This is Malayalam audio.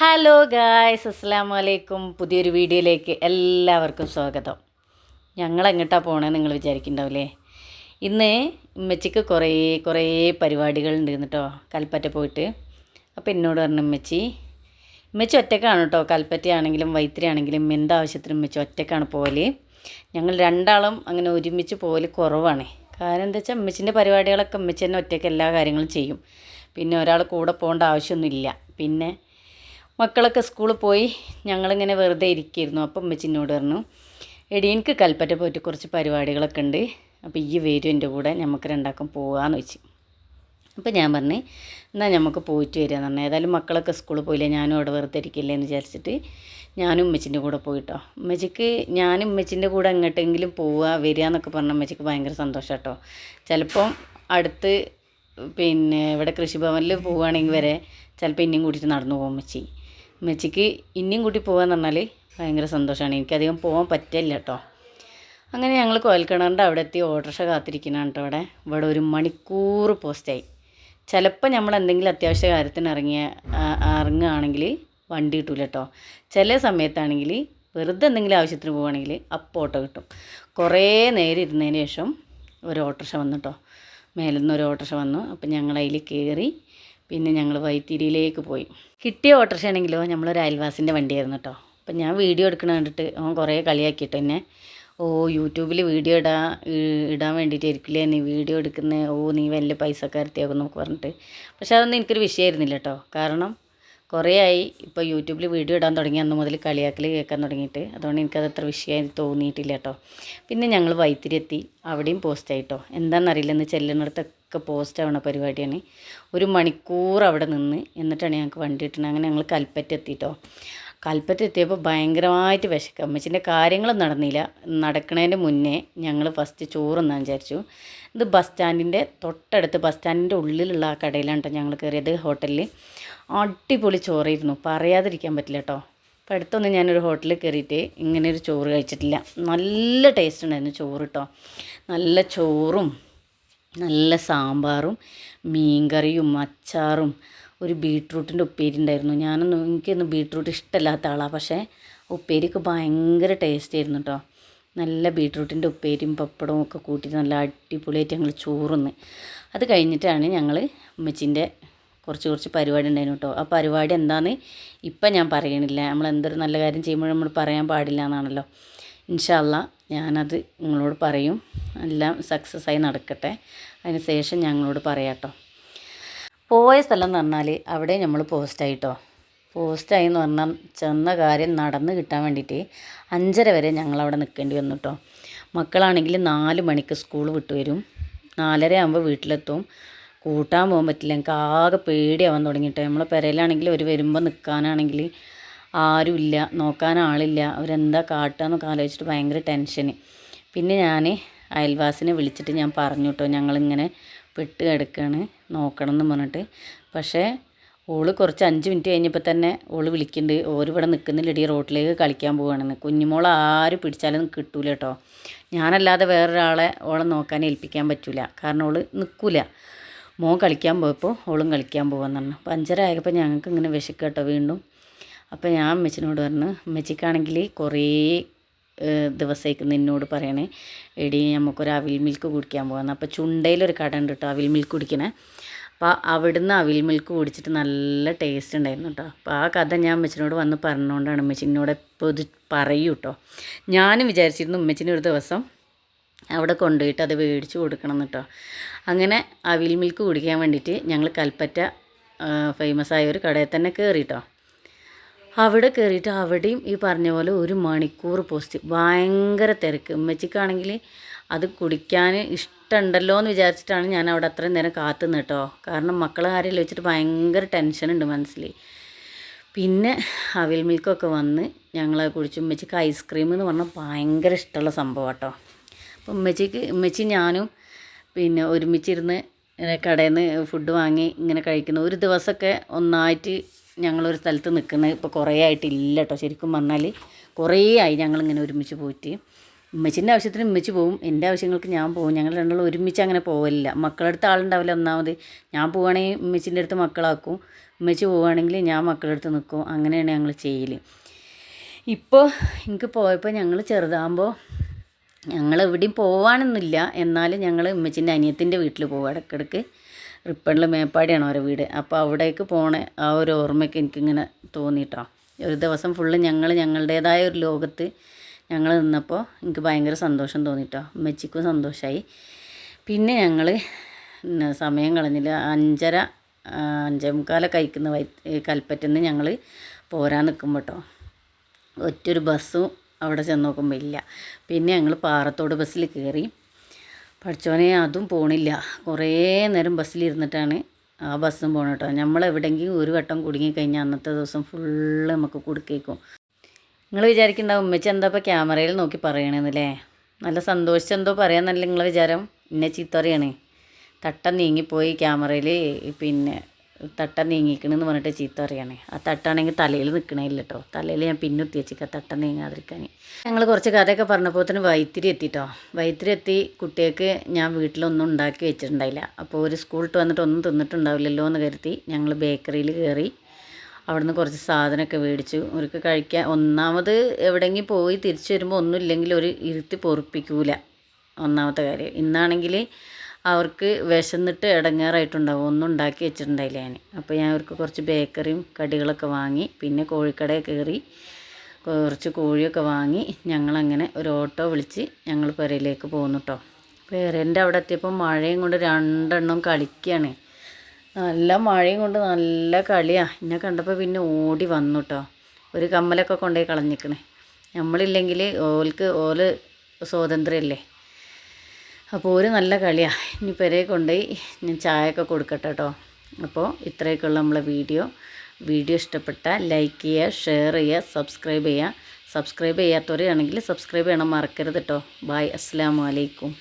ഹലോ ഗായ്സ് അസ്സാം വലൈക്കും പുതിയൊരു വീഡിയോയിലേക്ക് എല്ലാവർക്കും സ്വാഗതം. ഞങ്ങൾ എങ്ങോട്ടാണ് പോകണമെന്ന് നിങ്ങൾ വിചാരിക്കുന്നുണ്ടാവില്ലേ? ഇന്ന് ഉമ്മച്ചിക്ക് കുറേ കുറേ പരിപാടികൾ ഉണ്ട് കേട്ടോ കൽപ്പറ്റ പോയിട്ട്. അപ്പോൾ എന്നോട് പറഞ്ഞു ഉമ്മച്ചി ഉമ്മച്ചി ഒറ്റക്കാണ് കേട്ടോ. കൽപ്പറ്റ ആണെങ്കിലും വൈത്തിരി ആണെങ്കിലും എന്താവശ്യത്തിനും ഉമ്മച്ചി ഒറ്റക്കാണ് പോകൽ ഞങ്ങൾ രണ്ടാളും അങ്ങനെ ഒരുമിച്ച് പോകൽ കുറവാണ്. കാരണം എന്താ വെച്ചാൽ ഉമ്മച്ചിന്റെ പരിപാടികളൊക്കെ ഉമ്മച്ചി തന്നെ ഒറ്റയ്ക്ക് എല്ലാ കാര്യങ്ങളും ചെയ്യും. പിന്നെ ഒരാൾ കൂടെ പോകേണ്ട ആവശ്യമൊന്നുമില്ല. പിന്നെ മക്കളൊക്കെ സ്കൂളിൽ പോയി. ഞങ്ങളിങ്ങനെ വെറുതെ ഇരിക്കുകയായിരുന്നു അപ്പം അമ്മച്ചിനോട് പറഞ്ഞു എടി എനിക്ക് കൽപ്പറ്റ പോയിട്ട് കുറച്ച് പരിപാടികളൊക്കെ ഉണ്ട്. അപ്പോൾ ഈ വരും എന്റെ കൂടെ. നമുക്ക് രണ്ടാക്കും പോകാമെന്ന് വെച്ച്. അപ്പോൾ ഞാൻ പറഞ്ഞു എന്നാൽ നമുക്ക് പോയിട്ട് വരികയെന്ന് പറഞ്ഞു ഏതായാലും മക്കളൊക്കെ സ്കൂളിൽ പോയില്ലേ. ഞാനും അവിടെ വെറുതെ ഇരിക്കില്ലേ എന്ന് വിചാരിച്ചിട്ട് ഞാനും ഉമ്മച്ചിന്റെ കൂടെ പോയിട്ടോ. ഉമ്മച്ചിക്ക് ഞാനും ഉമ്മച്ചിന്റെ കൂടെ എങ്ങോട്ടെങ്കിലും പോവുക വരിക എന്നൊക്കെ പറഞ്ഞാൽ ഉമ്മച്ചിക്ക് ഭയങ്കര സന്തോഷം കേട്ടോ. ചിലപ്പം അടുത്ത് പിന്നെ ഇവിടെ കൃഷിഭവനിൽ പോവുകയാണെങ്കിൽ വരെ ചിലപ്പോൾ ഇനിയും കൂടിയിട്ട് നടന്നു പോകും ഉമ്മച്ചി. ഉമ്മച്ചിക്ക് ഇനിയും കൂട്ടി പോകാന്ന് പറഞ്ഞാൽ ഭയങ്കര സന്തോഷമാണ് എനിക്കധികം പോകാൻ പറ്റില്ല കേട്ടോ അങ്ങനെ ഞങ്ങൾ കോയൽക്കിണറിന്റെ അവിടെ എത്തി ഓട്ടോറിക്ഷ കാത്തിരിക്കുന്നതാണ് കേട്ടോ അവിടെ. ഇവിടെ ഒരു മണിക്കൂർ പോസ്റ്റായി. ചിലപ്പോൾ നമ്മൾ എന്തെങ്കിലും അത്യാവശ്യ കാര്യത്തിന് ഇറങ്ങിയ ഇറങ്ങുകയാണെങ്കിൽ വണ്ടി കിട്ടൂല കേട്ടോ ചില സമയത്താണെങ്കിൽ വെറുതെ എന്തെങ്കിലും ആവശ്യത്തിന് പോവുകയാണെങ്കിൽ അപ്പോൾ ഓട്ടോ കിട്ടും. കുറേ നേരം ഇരുന്നതിന് ശേഷം ഒരു ഓട്ടോറിക്ഷ വന്നു കേട്ടോ മേലെ നിന്ന് ഒരു ഓട്ടോറിക്ഷ വന്നു. അപ്പം ഞങ്ങൾ അതിൽ കയറി പിന്നെ ഞങ്ങൾ വൈത്തിരിയിലേക്ക് പോയി. കിട്ടിയ ഓട്ടോറിക്ഷ ആണെങ്കിലോ നമ്മളൊരു അയൽവാസിന്റെ വണ്ടിയായിരുന്നു കേട്ടോ അപ്പം ഞാൻ വീഡിയോ എടുക്കണ കണ്ടിട്ട് അവൻ കുറേ കളിയാക്കിയിട്ട് എന്നെ ഓ യൂട്യൂബിൽ വീഡിയോ ഇടാൻ ഇടാൻ വേണ്ടിയിട്ടായിരിക്കില്ലേ നീ വീഡിയോ എടുക്കുന്നത് ഓ നീ വലിയ പൈസക്കാരത്തിയാകും എന്നൊക്കെ പറഞ്ഞിട്ട്. പക്ഷെ അതൊന്നും എനിക്കൊരു വിഷയമായിരുന്നില്ല കേട്ടോ കാരണം കുറേ ആയി ഇപ്പോൾ യൂട്യൂബിൽ വീഡിയോ ഇടാൻ തുടങ്ങി. അന്ന് മുതൽ കളിയാക്കൽ കേൾക്കാൻ തുടങ്ങിയിട്ട്. അതുകൊണ്ട് എനിക്കത് അത്ര വിഷയമായി തോന്നിയിട്ടില്ല കേട്ടോ പിന്നെ ഞങ്ങൾ വൈത്തിരി എത്തി അവിടെയും പോസ്റ്റ് ആയിട്ടോ എന്താണെന്നറിയില്ല ഇന്ന് ചെല്ലുന്നിടത്തൊക്കെ പോസ്റ്റ് ആവണ പരിപാടിയാണ്. ഒരു മണിക്കൂർ അവിടെ നിന്ന്. എന്നിട്ടാണ് ഞങ്ങൾക്ക് വണ്ടി കിട്ടുന്നത് അങ്ങനെ ഞങ്ങൾ കൽപ്പറ്റ എത്തിയിട്ടോ കൽപ്പറ്റ എത്തിയപ്പോൾ ഭയങ്കരമായിട്ട് വിശക്കുക അമ്മച്ചിന്റെ കാര്യങ്ങളും നടന്നില്ല. നടക്കണതിന്റെ മുന്നേ ഞങ്ങൾ ഫസ്റ്റ് ചോറുന്നാൻ വിചാരിച്ചു. ഇത് ബസ് സ്റ്റാൻഡിന്റെ തൊട്ടടുത്ത് ബസ് സ്റ്റാൻഡിന്റെ ഉള്ളിലുള്ള ആ കടയിലാണ് കേട്ടോ ഞങ്ങൾ കയറിയത് ഹോട്ടലിൽ അടിപൊളി ചോറായിരുന്നു. പറയാതിരിക്കാൻ പറ്റില്ല കേട്ടോ അപ്പം അടുത്തൊന്നും ഞാനൊരു ഹോട്ടലിൽ കയറിയിട്ട് ഇങ്ങനെ ഒരു ചോറ് കഴിച്ചിട്ടില്ല. നല്ല ടേസ്റ്റ് ഉണ്ടായിരുന്നു ചോറ് കേട്ടോ നല്ല ചോറും നല്ല സാമ്പാറും മീൻകറിയും അച്ചാറും ഒരു ബീട്രൂട്ടിന്റെ ഉപ്പേരി ഉണ്ടായിരുന്നു. ഞാനൊന്നും എനിക്കൊന്നും ബീട്രൂട്ട് ഇഷ്ടമല്ലാത്ത ആളാണ് പക്ഷേ ഉപ്പേരിക്ക് ഭയങ്കര ടേസ്റ്റ് ആയിരുന്നു കേട്ടോ നല്ല ബീട്രൂട്ടിന്റെ ഉപ്പേരിയും പപ്പടവും ഒക്കെ കൂട്ടിയിട്ട് നല്ല അടിപൊളിയായിട്ട് ഞങ്ങൾ ചോറുന്ന്. അത് കഴിഞ്ഞിട്ടാണ് ഞങ്ങൾ ഉമ്മച്ചിന്റെ കുറച്ച് കുറച്ച് പരിപാടി ഉണ്ടായിരുന്നു കേട്ടോ ആ പരിപാടി എന്താണെന്ന് ഇപ്പം ഞാൻ പറയണില്ല. നമ്മൾ എന്തൊരു നല്ല കാര്യം ചെയ്യുമ്പോഴും നമ്മൾ പറയാൻ പാടില്ല എന്നാണല്ലോ. ഇൻഷല്ല ഞാനത് നിങ്ങളോട് പറയും. എല്ലാം സക്സസ് ആയി നടക്കട്ടെ. അതിന് ശേഷം ഞങ്ങളോട് പറയാം കേട്ടോ പോയ സ്ഥലം എന്ന് പറഞ്ഞാൽ അവിടെ നമ്മൾ പോസ്റ്റായിട്ടോ പോസ്റ്റായി എന്ന് പറഞ്ഞാൽ ചെന്ന കാര്യം നടന്ന് കിട്ടാൻ വേണ്ടിയിട്ട് അഞ്ചര വരെ ഞങ്ങളവിടെ നിൽക്കേണ്ടി വന്നു കേട്ടോ മക്കളാണെങ്കിൽ നാല് മണിക്ക് സ്കൂൾ വിട്ട് വരും. നാലര ആകുമ്പോൾ വീട്ടിലെത്തും. കൂട്ടാൻ പോകാൻ പറ്റില്ല. എനിക്ക് ആകെ പേടിയാവാൻ തുടങ്ങിയിട്ട് നമ്മളെ പെരയിലാണെങ്കിൽ ഒരു വരുമ്പോൾ നിൽക്കാനാണെങ്കിൽ ആരുമില്ല നോക്കാൻ ആളില്ല. അവരെന്താ കാട്ടുക എന്നൊക്കെ ആലോചിച്ചിട്ട് ഭയങ്കര ടെൻഷന് പിന്നെ ഞാൻ അയൽവാസിനെ വിളിച്ചിട്ട് ഞാൻ പറഞ്ഞു കേട്ടോ ഞങ്ങളിങ്ങനെ പെട്ട് കിടക്കുകയാണ് നോക്കണം എന്ന് പറഞ്ഞിട്ട്. പക്ഷേ ഓൾ കുറച്ച് അഞ്ച് മിനിറ്റ് കഴിഞ്ഞപ്പോൾ തന്നെ ഓൾ വിളിക്കുന്നുണ്ട് ഓര് ഇവിടെ നിൽക്കുന്നില്ലടി റോട്ടിലേക്ക് കളിക്കാൻ പോവുകയാണെന്ന് കുഞ്ഞുമോൾ ആര് പിടിച്ചാലും കിട്ടൂല കേട്ടോ ഞാനല്ലാതെ വേറൊരാളെ ഓളെ നോക്കാൻ ഏൽപ്പിക്കാൻ പറ്റൂല. കാരണം ഓൾ നിൽക്കൂല മോൻ കളിക്കാൻ പോയപ്പോൾ ഓളും കളിക്കാൻ പോകാമെന്ന് പറഞ്ഞു അപ്പോൾ അഞ്ചര ആയപ്പോൾ ഞങ്ങൾക്ക് ഇങ്ങനെ വിശക്കുക കേട്ടോ വീണ്ടും. അപ്പോൾ ഞാൻ അമ്മച്ചിനോട് പറഞ്ഞു അമ്മച്ചിക്കാണെങ്കിൽ കുറേ ദിവസത്തേക്ക് നിന്നോട് പറയണേ എടി നമുക്കൊരു അവിൽ മിൽക്ക് കുടിക്കാൻ പോകാമെന്ന് അപ്പോൾ ചുണ്ടയിലൊരു കട ഉണ്ട് കേട്ടോ അവിൽ മിൽക്ക് കുടിക്കണേ. അപ്പോൾ അവിടുന്ന് അവിൽ മിൽക്ക് കുടിച്ചിട്ട് നല്ല ടേസ്റ്റ് ഉണ്ടായിരുന്നു കേട്ടോ അപ്പോൾ ആ കഥ ഞാൻ അമ്മച്ചിനോട് വന്ന് പറഞ്ഞുകൊണ്ടാണ് അമ്മച്ചിനോട് ഇപ്പോൾ ഇത് പറയൂ കേട്ടോ ഞാനും വിചാരിച്ചിരുന്നു ഉമ്മച്ചിന് ഒരു ദിവസം അവിടെ കൊണ്ടുപോയിട്ട് അത് മേടിച്ച് കൊടുക്കണം കേട്ടോ അങ്ങനെ അവിൽ മിൽക്ക് കുടിക്കാൻ വേണ്ടിയിട്ട് ഞങ്ങൾ കൽപ്പറ്റ ഫേമസ് ആയ ഒരു കടയിൽ തന്നെ കയറി കേട്ടോ അവിടെ കയറിയിട്ട് അവിടെയും ഈ പറഞ്ഞ പോലെ ഒരു മണിക്കൂർ പോസ്റ്റ് ഭയങ്കര തിരക്ക്. ഉമ്മച്ചിക്കാണെങ്കിൽ അത് കുടിക്കാൻ ഇഷ്ടമുണ്ടല്ലോ എന്ന് വിചാരിച്ചിട്ടാണ് ഞാൻ അവിടെ അത്രയും നേരം കാത്തുനിന്ന് കേട്ടോ. കാരണം മക്കളെ കാര്യം വെച്ചിട്ട് ഭയങ്കര ടെൻഷനുണ്ട് മനസ്സിൽ. പിന്നെ അവിൽ മിൽക്കൊക്കെ വന്ന് ഞങ്ങളെ കുടിച്ചു ഉമ്മച്ചിക്ക് ഐസ്ക്രീം എന്ന് പറഞ്ഞാൽ ഭയങ്കര ഇഷ്ടമുള്ള സംഭവം കേട്ടോ. അപ്പോൾ ഉമ്മച്ചിക്ക് ഉമ്മച്ചി ഞാനും പിന്നെ ഒരുമിച്ചിരുന്ന് ഇങ്ങനെ കടയിൽ നിന്ന് ഫുഡ് വാങ്ങി ഇങ്ങനെ കഴിക്കുന്നു. ഒരു ദിവസമൊക്കെ ഒന്നായിട്ട് ഞങ്ങളൊരു സ്ഥലത്ത് നിൽക്കുന്നത് ഇപ്പോൾ കുറേ ആയിട്ടില്ല കേട്ടോ ശരിക്കും പറഞ്ഞാൽ കുറേ ആയി ഞങ്ങളിങ്ങനെ ഒരുമിച്ച് പോയിട്ട്. ഉമ്മച്ചിന്റെ ആവശ്യത്തിന് ഉമ്മച്ചി പോവും. എന്റെ ആവശ്യങ്ങൾക്ക് ഞാൻ പോകും ഞങ്ങൾ രണ്ടാളും ഒരുമിച്ച് അങ്ങനെ പോവില്ല മക്കളുടെ അടുത്ത് ആളുണ്ടാവില്ല ഒന്നാമത്. ഞാൻ പോവുകയാണെങ്കിൽ ഉമ്മച്ചിന്റെ അടുത്ത് മക്കളാക്കും. ഉമ്മച്ചി പോവുകയാണെങ്കിൽ ഞാൻ മക്കളുടെ അടുത്ത് നിൽക്കും അങ്ങനെയാണ് ഞങ്ങൾ ചെയ്യൽ ഇപ്പോൾ എനിക്ക് പോയപ്പോൾ ഞങ്ങൾ ചെറുതാകുമ്പോൾ ഞങ്ങൾ എവിടെയും പോവാനൊന്നുമില്ല. എന്നാലും ഞങ്ങൾ ഉമ്മച്ചിന്റെ അനിയത്തിന്റെ വീട്ടിൽ പോകും ഇടയ്ക്കിടയ്ക്ക് റിപ്പണിൽ മേപ്പാടിയാണ് ഓരോ വീട്. അപ്പോൾ അവിടേക്ക് പോണ ആ ഒരു ഓർമ്മയൊക്കെ എനിക്കിങ്ങനെ തോന്നിയിട്ടോ ഒരു ദിവസം ഫുള്ള് ഞങ്ങൾ ഞങ്ങളുടേതായ ഒരു ലോകത്ത് ഞങ്ങൾ നിന്നപ്പോൾ എനിക്ക് ഭയങ്കര സന്തോഷം തോന്നിയിട്ടോ ഉമ്മച്ചിക്കും സന്തോഷമായി പിന്നെ ഞങ്ങൾ സമയം കളഞ്ഞില്ല. അഞ്ചര ആ, അഞ്ചേ മുക്കാലൊക്കെ കഴിക്കുന്ന വൈ കൽപ്പറ്റന്ന് ഞങ്ങൾ പോരാൻ നിൽക്കുമ്പോൾ കേട്ടോ ഒറ്റൊരു ബസ്സും അവിടെ ചെന്ന് നോക്കുമ്പോൾ ഇല്ല. പിന്നെ ഞങ്ങൾ പാറത്തോട് ബസ്സിൽ കയറി. പഠിച്ചോനെ അതും പോണില്ല. കുറേ നേരം ബസ്സിലിരുന്നിട്ടാണ് ആ ബസ്സും പോകണം കേട്ടോ. നമ്മളെവിടെയെങ്കിലും ഒരു വട്ടം കുടുങ്ങിക്കഴിഞ്ഞാൽ അന്നത്തെ ദിവസം ഫുള്ള് നമുക്ക് കുടുക്കേക്കും. നിങ്ങൾ വിചാരിക്കുന്നുണ്ടാവും ഉമ്മച്ചി എന്താ ഇപ്പോൾ ക്യാമറയിൽ നോക്കി പറയണമെന്നല്ലേ നല്ല സന്തോഷിച്ചെന്തോ പറയാന്നല്ല നിങ്ങളെ വിചാരം. എന്നെ ചീത്ത പറയണേ. തട്ടം നീങ്ങിപ്പോയി ക്യാമറയിൽ. പിന്നെ തട്ടം നീങ്ങിക്കണെന്ന് പറഞ്ഞിട്ട് ചീത്ത പറയണേ. ആ തട്ടാണെങ്കിൽ തലയിൽ നിൽക്കണേല്ല കേട്ടോ തലയിൽ ഞാൻ പിന്നുത്തി വെച്ചിക്ക തട്ട നീങ്ങാതിരിക്കാൻ. ഞങ്ങൾ കുറച്ച് കഥയൊക്കെ പറഞ്ഞപ്പോൾ തന്നെ വൈത്തിരി എത്തിട്ടോ. വൈത്തിരി എത്തി കുട്ടികൾക്ക് ഞാൻ വീട്ടിലൊന്നും ഉണ്ടാക്കി വെച്ചിട്ടുണ്ടായില്ല. അപ്പോൾ ഒരു സ്കൂളിട്ട് വന്നിട്ട് ഒന്നും തിന്നിട്ടുണ്ടാവില്ലല്ലോ എന്ന് കരുതി ഞങ്ങൾ ബേക്കറിയിൽ കയറി അവിടുന്ന് കുറച്ച് സാധനമൊക്കെ മേടിച്ചു. അവർക്ക് കഴിക്കാൻ ഒന്നാമത് എവിടെയെങ്കിലും പോയി തിരിച്ചു വരുമ്പോൾ ഒന്നുമില്ലെങ്കിൽ ഒരു ഇരുത്തി പൊറുപ്പിക്കൂല. ഒന്നാമത്തെ കാര്യം. ഇന്നാണെങ്കിൽ അവർക്ക് വിശന്നിട്ട് ഇടങ്ങേറായിട്ടുണ്ടാവും. ഒന്നും ഉണ്ടാക്കി വെച്ചിട്ടുണ്ടായില്ല ഞാൻ. അപ്പോൾ ഞാൻ അവർക്ക് കുറച്ച് ബേക്കറിയും കടികളൊക്കെ വാങ്ങി പിന്നെ കോഴിക്കടയിൽ കയറി കുറച്ച് കോഴിയൊക്കെ വാങ്ങി ഞങ്ങളങ്ങനെ ഒരു ഓട്ടോ വിളിച്ച് ഞങ്ങൾ പെരയിലേക്ക് പോന്നു കേട്ടോ പേരന്റെ അവിടെ എത്തിയപ്പോൾ മഴയും കൊണ്ട് രണ്ടെണ്ണം കളിക്കുകയാണ് നല്ല മഴയും കൊണ്ട് നല്ല കളിയാണ് എന്നെ കണ്ടപ്പോൾ പിന്നെ ഓടി വന്നു കേട്ടോ ഒരു കമ്മലൊക്കെ കൊണ്ടുപോയി കളഞ്ഞിക്കണേ. നമ്മളില്ലെങ്കിൽ ഓൽക്ക് ഓൽ സ്വാതന്ത്ര്യമല്ലേ അപ്പോൾ ഒരു നല്ല കളിയാണ് ഇനി പെരയെ കൊണ്ടുപോയി ഞാൻ ചായയൊക്കെ കൊടുക്കട്ടെ കേട്ടോ അപ്പോൾ ഇത്രയൊക്കെയുള്ള നമ്മളെ വീഡിയോ. വീഡിയോ ഇഷ്ടപ്പെട്ട ലൈക്ക് ചെയ്യുക ഷെയർ ചെയ്യുക സബ്സ്ക്രൈബ് ചെയ്യുക സബ്സ്ക്രൈബ് ചെയ്യാത്തവരാണെങ്കിൽ സബ്സ്ക്രൈബ് ചെയ്യണം മറക്കരുത് കേട്ടോ ബായ് അസ്സാം വലൈക്കും